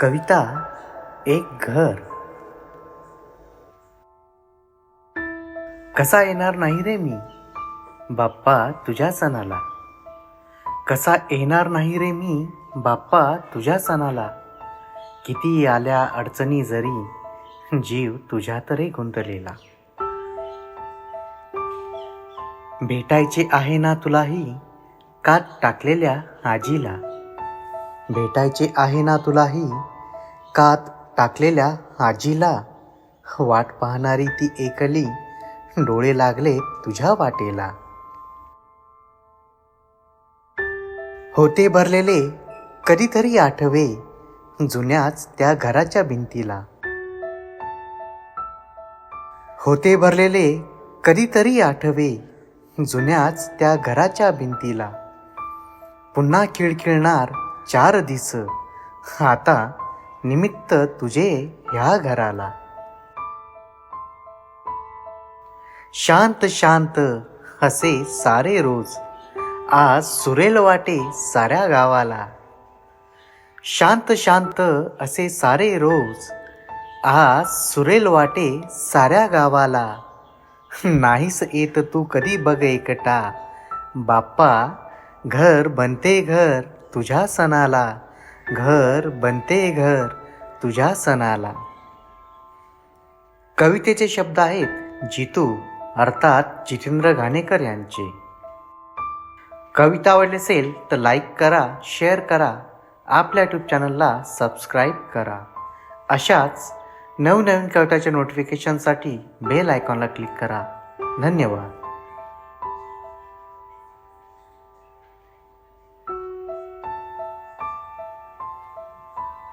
कविता एक घर. कसा येणार नाही रे मी? बाप्पा तुझ्या सणाला. कसा येणार नाही रे मी? बाप्पा तुझ्या सणाला. किती आल्या अडचणी जरी जीव तुझ्या तरी गुंतलेला. भेटायचे आहे ना तुलाही कात टाकलेल्या आजीला. भेटायचे आहे ना तुलाही? कात टाकलेल्या आजीला. वाट पाहणारी ती एकली डोळे लागले तुझ्या वाटेला. होते भरलेले कधीतरी आठवे जुन्याच त्या घराच्या भिंतीला. होते भरलेले कधीतरी आठवे जुन्याच त्या घराच्या भिंतीला. पुन्हा खिळखिळणार चार दिस. आता निमित्त तुझे ह्या घराला. शांत शांत हसे सारे रोज. आज सुरेल वाटे साऱ्या गावाला. शांत शांत असे सारे रोज. आज सुरेल वाटे साऱ्या गावाला. नाहीस येत तू कधी बघ एकटा. बाप्पा घर बनते घर. तुझ्या सणाला. घर बनते घर तुझ्या सणाला. कवितेचे शब्द आहेत जितू अर्थात जितेंद्र घाणेकर यांचे. कविता आवडली असेल तर लाईक करा शेअर करा. आपल्या यूट्यूब चॅनलला सबस्क्राईब करा. अशाच नवनवीन कविताच्या नोटिफिकेशनसाठी बेल आयकॉनला क्लिक करा. धन्यवाद.